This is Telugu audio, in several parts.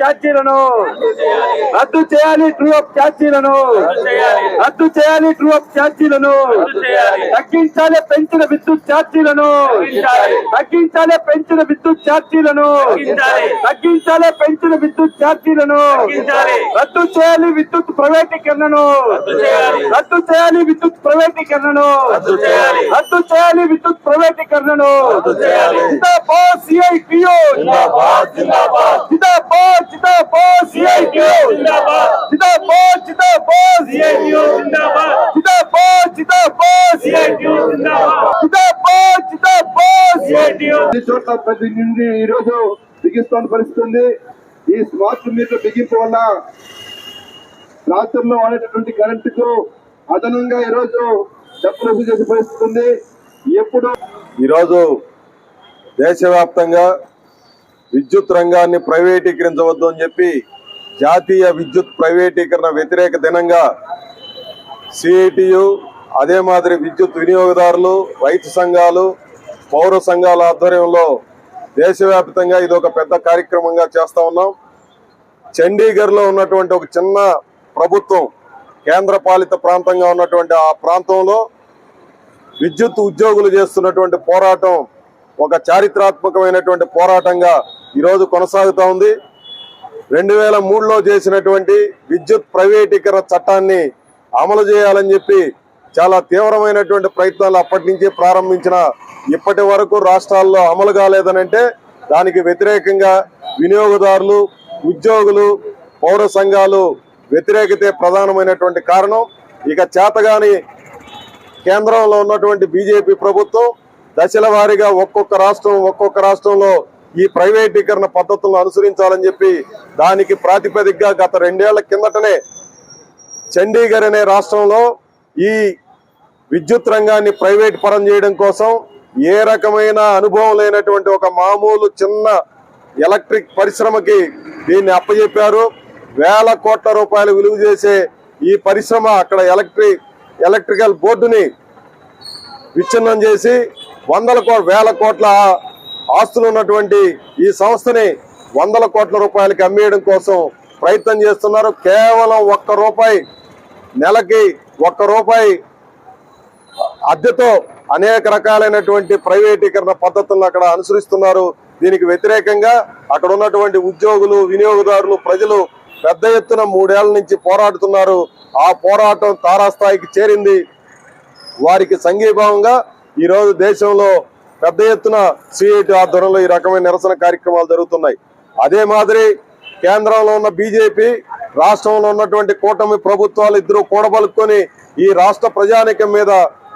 ఛార్జీలను రద్దు చేయాలి ట్రూ అప్ ఛార్జీలను రద్దు చేయాలి. ట్రూ అప్ ఛార్జీలను తగ్గించాలి పెంచిన విద్యుత్ ఛార్జీలను తగ్గించాలి. పెంచిన విద్యుత్ ఛార్జీలను తగ్గించాలి పెంచిన విద్యుత్ ఛార్జీలను రద్దు చేయాలి విద్యుత్ ప్రైవేటీకరణను రద్దు చేయాలి. విద్యుత్ ప్రైవేటీకరణను రద్దు చేయాలి. విద్యుత్ ప్రైవేటీకరణను జిందాబాద్ సిఐటియు జిందాబాద్ జిందాబాద్. సిఐటియు జిందాబాద్ జిందాబాద్ సిఐటియు జిందాబాద్ జిందాబాద్ సిఐటియు జిందాబాద్. జిందాబాద్ సిఐటియు అన్ని చోట్ల ప్రతి నుండి ఈ రోజు బిగిస్తున్న పరిస్థితి ఉంది. ఈ స్మార్ట్ మీటర్ బిగింపు వల్ల రాష్ట్రంలో వాడేటటువంటి కరెంటుకు అదనంగా ఈ రోజు డబ్బులు వసూలు చేసే పరిస్థితి ఉంది. ఎప్పుడు ఈరోజు దేశవ్యాప్తంగా విద్యుత్ రంగాన్ని ప్రైవేటీకరించవద్దు అని చెప్పి జాతీయ విద్యుత్ ప్రైవేటీకరణ వ్యతిరేక దినంగా సిఐటియు అదే మాదిరి విద్యుత్ వినియోగదారులు రైతు సంఘాలు పౌర సంఘాల ఆధ్వర్యంలో దేశవ్యాప్తంగా ఇది ఒక పెద్ద కార్యక్రమంగా చేస్తా ఉన్నాం. చండీగఢ్లో ఉన్నటువంటి ఒక చిన్న ప్రభుత్వం కేంద్ర పాలిత ప్రాంతంగా ఉన్నటువంటి ఆ ప్రాంతంలో విద్యుత్ ఉద్యోగులు చేస్తున్నటువంటి పోరాటం ఒక చారిత్రాత్మకమైనటువంటి పోరాటంగా ఈరోజు కొనసాగుతూ ఉంది. రెండు వేల మూడులో చేసినటువంటి విద్యుత్ ప్రైవేటీకరణ చట్టాన్ని అమలు చేయాలని చెప్పి చాలా తీవ్రమైనటువంటి ప్రయత్నాలు అప్పటి నుంచి ప్రారంభించిన ఇప్పటి వరకు రాష్ట్రాల్లో అమలు కాలేదనంటే దానికి వ్యతిరేకంగా వినియోగదారులు ఉద్యోగులు పౌర సంఘాలు వ్యతిరేకతే ప్రధానమైనటువంటి కారణం. ఇక చేతగాని కేంద్రంలో ఉన్నటువంటి బీజేపీ ప్రభుత్వం దశల వారీగా ఒక్కొక్క రాష్ట్రం ఒక్కొక్క రాష్ట్రంలో ఈ ప్రైవేటీకరణ పద్ధతులను అనుసరించాలని చెప్పి దానికి ప్రాతిపదికగా గత రెండేళ్ళ కిందటనే చండీగఢ్ అనే రాష్ట్రంలో ఈ విద్యుత్ రంగాన్ని ప్రైవేట్ పరం చేయడం కోసం ఏ రకమైన అనుభవం లేనటువంటి ఒక మామూలు చిన్న ఎలక్ట్రిక్ పరిశ్రమకి దీన్ని అప్పచెప్పారు వేల కోట్ల రూపాయలు విలువ చేసే ఈ పరిశ్రమ అక్కడ ఎలక్ట్రిక్ ఎలక్ట్రికల్ బోర్డుని విచ్ఛిన్నం చేసి వందల కో వేల కోట్ల ఆస్తులు ఉన్నటువంటి ఈ సంస్థని వందల కోట్ల రూపాయలకి అమ్మేయడం కోసం ప్రయత్నం చేస్తున్నారు. కేవలం ఒక్క రూపాయి నెలకి ఒక్క రూపాయి అద్దెతో అనేక రకాలైనటువంటి ప్రైవేటీకరణ పద్ధతులను అక్కడ అనుసరిస్తున్నారు. దీనికి వ్యతిరేకంగా అక్కడ ఉన్నటువంటి ఉద్యోగులు వినియోగదారులు ప్రజలు పెద్ద ఎత్తున మూడేళ్ళ నుంచి పోరాడుతున్నారు. ఆ పోరాటం తారాస్థాయికి చేరింది. వారికి సంఘీభావంగా ఈరోజు దేశంలో పెద్ద ఎత్తున సిఐటి ఆధ్వర్యంలో ఈ రకమైన నిరసన కార్యక్రమాలు జరుగుతున్నాయి. అదే మాదిరి కేంద్రంలో ఉన్న బీజేపీ రాష్ట్రంలో ఉన్నటువంటి కూటమి ప్రభుత్వాలు ఇద్దరు కూడబలుకొని ఈ రాష్ట్ర ప్రజానికం మీద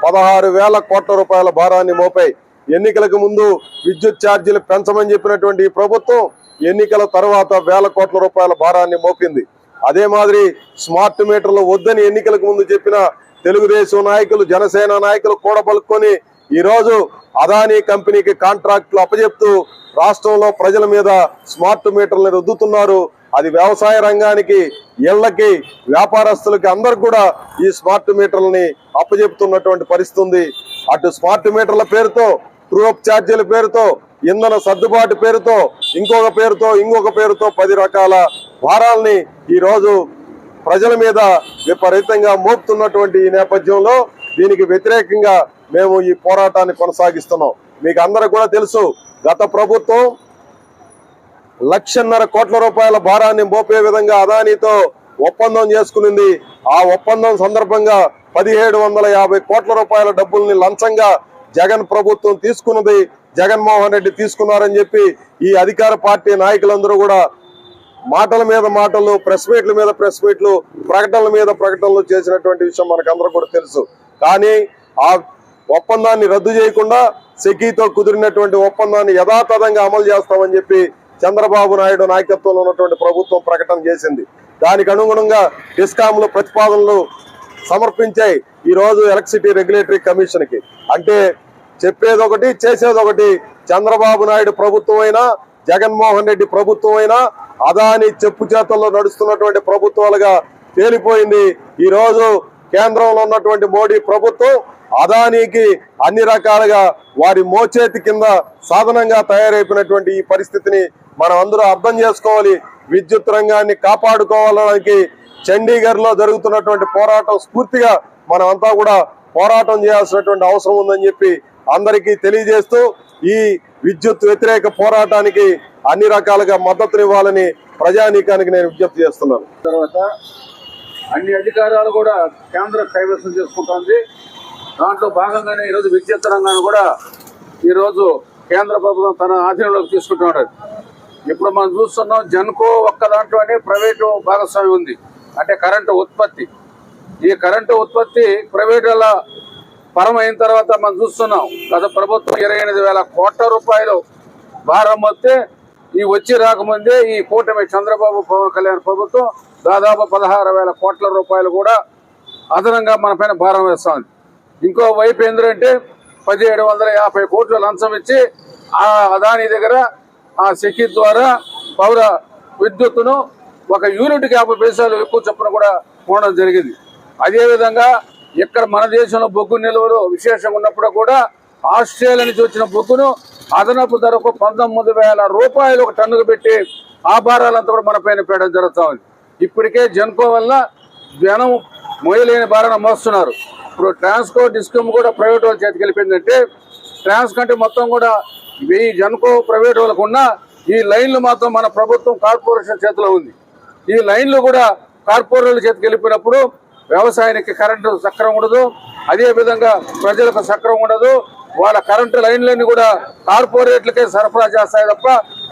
పదహారు వేల కోట్ల రూపాయల భారాన్ని మోపాయి ఎన్నికలకు ముందు విద్యుత్ ఛార్జీలు పెంచమని చెప్పినటువంటి ఈ ప్రభుత్వం ఎన్నికల తర్వాత వేల కోట్ల రూపాయల భారాన్ని మోపింది. అదే మాదిరి స్మార్ట్ మీటర్లు వద్దని ఎన్నికలకు ముందు చెప్పిన తెలుగుదేశం నాయకులు జనసేన నాయకులు కూడబలుక్కొని ఈరోజు అదానీ కంపెనీకి కాంట్రాక్టులు అప్పజెప్తూ రాష్ట్రంలో ప్రజల మీద స్మార్ట్ మీటర్లను రుద్దుతున్నారు. అది వ్యవసాయ రంగానికి ఇళ్ళకి వ్యాపారస్తులకి అందరు కూడా ఈ స్మార్ట్ మీటర్లని అప్పజెప్తున్నటువంటి పరిస్థితి ఉంది అటు స్మార్ట్ మీటర్ల పేరుతో ట్రూ ఛార్జీల పేరుతో ఇంధన సర్దుబాటు పేరుతో ఇంకొక పేరుతో ఇంకొక పేరుతో పది రకాల భారాల్ని ఈరోజు ప్రజల మీద విపరీతంగా మోపుతున్నటువంటి ఈ నేపథ్యంలో దీనికి వ్యతిరేకంగా మేము ఈ పోరాటాన్ని కొనసాగిస్తున్నాం. మీకు అందరూ కూడా తెలుసు గత ప్రభుత్వం లక్షన్నర కోట్ల రూపాయల భారాన్ని మోపే విధంగా అదానీతో ఒప్పందం చేసుకునింది. ఆ ఒప్పందం సందర్భంగా పదిహేడు వందల యాభై కోట్ల రూపాయల డబ్బుల్ని లంచంగా జగన్ ప్రభుత్వం తీసుకున్నది. జగన్మోహన్ రెడ్డి తీసుకున్నారని చెప్పి ఈ అధికార పార్టీ నాయకులందరూ కూడా మాటల మీద మాటలు ప్రెస్ మీట్ల మీద ప్రెస్ మీట్లు ప్రకటనల మీద ప్రకటనలు చేసినటువంటి విషయం మనకందరూ కూడా తెలుసు. కానీ ఆ ఒప్పందాన్ని రద్దు చేయకుండా సెకీతో కుదిరినటువంటి ఒప్పందాన్ని యథాతథంగా అమలు చేస్తామని చెప్పి చంద్రబాబు నాయుడు నాయకత్వంలో ఉన్నటువంటి ప్రభుత్వం ప్రకటన చేసింది. దానికి అనుగుణంగా డిస్కాంలు ప్రతిపాదనలు సమర్పించాయి ఈరోజు ఎలక్ట్రిసిటీ రెగ్యులేటరీ కమిషన్కి అంటే చెప్పేది ఒకటి చేసేది ఒకటి చంద్రబాబు నాయుడు ప్రభుత్వం అయినా జగన్మోహన్ రెడ్డి ప్రభుత్వం అయినా అదాని చెప్పు చేతల్లో నడుస్తున్నటువంటి ప్రభుత్వాలుగా తేలిపోయింది. ఈరోజు కేంద్రంలో ఉన్నటువంటి మోడీ ప్రభుత్వం అదానీకి అన్ని రకాలుగా వారి మోచేతి కింద సాధనంగా తయారైపోయినటువంటి ఈ పరిస్థితిని మనం అందరూ అర్థం చేసుకోవాలి. విద్యుత్ రంగాన్ని కాపాడుకోవడానికి చండీగఢ్లో జరుగుతున్నటువంటి పోరాటం స్ఫూర్తిగా మనమంతా కూడా పోరాటం చేయాల్సినటువంటి అవసరం ఉందని చెప్పి అందరికీ తెలియజేస్తూ ఈ విద్యుత్ వ్యతిరేక పోరాటానికి అన్ని రకాలుగా మద్దతునివ్వాలని ప్రజానీకానికి నేను విజ్ఞప్తి చేస్తున్నాను. తర్వాత అన్ని అధికారాలు కూడా కేంద్రం కైవసం చేసుకుంటోంది. దాంట్లో భాగంగానే ఈరోజు విద్యుత్ రంగాన్ని కూడా ఈరోజు కేంద్ర ప్రభుత్వం తన ఆధీనంలోకి తీసుకుంటున్నాడు. ఇప్పుడు మనం చూస్తున్నాం జన్కో ఒక్క దాంట్లోనే ప్రైవేటు భాగస్వామి ఉంది. అంటే కరెంటు ఉత్పత్తి. ఈ కరెంటు ఉత్పత్తి ప్రైవేటుల పరం అయిన తర్వాత మనం చూస్తున్నాం. గత ప్రభుత్వం ఇరవై ఎనిమిది వేల కోట్ల రూపాయలు భారం వస్తే ఈ వచ్చి రాకముందే ఈ కూటమి చంద్రబాబు పవన్ కళ్యాణ్ ప్రభుత్వం దాదాపు పదహారు వేల కోట్ల రూపాయలు కూడా అదనంగా మన పైన భారం వేస్తుంది. ఇంకోవైపు ఇంకో వైపు ఏంటంటే పదిహేడు వందల యాభై కోట్ల లంచం ఇచ్చి ఆ అదాని దగ్గర ఆ సెక్కి ద్వారా పౌర విద్యుత్తును ఒక యూనిట్కి యాభై పైసలు ఎక్కువ చొప్పున కూడా పోవడం జరిగింది. అదేవిధంగా ఇక్కడ మన దేశంలో బొగ్గు నిల్వలు విశేషంగా ఉన్నప్పుడు కూడా ఆస్ట్రేలియా నుంచి వచ్చిన బొగ్గును అదనపు ధరకు పంతొమ్మిది వేల రూపాయలు ఒక టన్నుకు పెట్టి ఆ భారాలంతా కూడా మన పైన పెట్టడం జరుగుతా ఉంది. ఇప్పటికే జన్కో వల్ల జనం మొయ్యలేని భారాన్ని మోస్తున్నారు. ఇప్పుడు ట్రాన్స్కో డిస్కమ్ కూడా ప్రైవేట్ వాళ్ళ చేతికి వెళ్ళిపోయిందంటే ట్రాన్స్ కంటే మొత్తం కూడా వెయ్యి జన్కో ప్రైవేట్ వాళ్ళకు ఉన్న ఈ లైన్లు మాత్రం మన ప్రభుత్వం కార్పొరేషన్ చేతిలో ఉంది. ఈ లైన్లు కూడా కార్పొరేట్ల చేతికి వెళ్ళిపోయినప్పుడు వ్యవసాయానికి కరెంటు సక్రం ఉండదు అదేవిధంగా ప్రజలకు సక్రం ఉండదు. వాళ్ళ కరెంటు లైన్లన్నీ కూడా కార్పొరేట్లకే సరఫరా చేస్తాయి తప్ప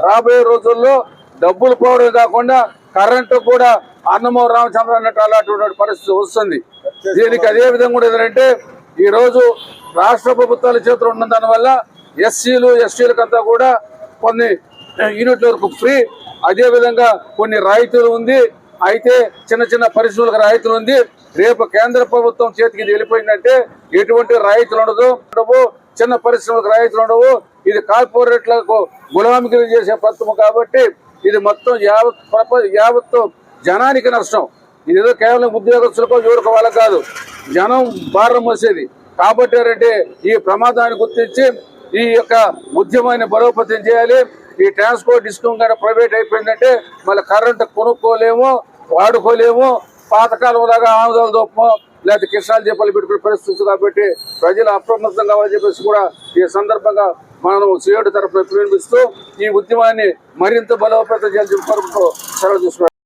రాబోయే రోజుల్లో డబ్బులు పోవడం కాకుండా కరెంటు కూడా అన్నమో రామచంద్ర అన్నట్టు అలాంటి పరిస్థితి వస్తుంది. దీనికి అదే విధంగా కూడా ఏంటంటే ఈరోజు రాష్ట్ర ప్రభుత్వాల చేతిలో ఉన్న దానివల్ల ఎస్సీలు ఎస్టీలకంతా కూడా కొన్ని యూనిట్ల వరకు ఫ్రీ. అదేవిధంగా కొన్ని రాయితీలు ఉంది. అయితే చిన్న చిన్న పరిశ్రమలకు రాయితీలు ఉంది. రేపు కేంద్ర ప్రభుత్వం చేతికి ఇది వెళ్ళిపోయిందంటే ఎటువంటి రాయితీలు ఉండదు. ఉండవు. చిన్న పరిశ్రమలకు రాయితీలు ఉండవు. ఇది కార్పొరేట్లకు గులామిగిరి చేసే పథకం కాబట్టి ఇది మొత్తం యావత్ యావత్తు జనానికి నష్టం. ఇది ఏదో కేవలం ఉద్యోగస్తులకో ఎవరికో వాళ్ళకు కాదు. జనం భారం మోసేది. కాబట్టి అంటే ఈ ప్రమాదాన్ని గుర్తించి ఈ యొక్క ఉద్యమాన్ని బలోపేతం చేయాలి. ఈ ట్రాన్స్పోర్ట్ డిస్కమ్ కానీ ప్రైవేట్ అయిపోయిందంటే మళ్ళీ కరెంట్ కొనుక్కోలేము వాడుకోలేము. పాతకాలం లాగా ఆముదాలు దూపం లేకపోతే కిషాలు దీపాలు పెట్టుకునే పరిస్థితి కాబట్టి ప్రజలు అప్రమత్తం కావాలని చెప్పేసి కూడా ఈ సందర్భంగా మనం సీఎడు తరఫున ప్రేమిస్తూ ఈ ఉద్యమాన్ని మరింత బలోపేతం చేయాలని చెప్పి కోరుకుంటూ సెలవు తీసుకున్నాం.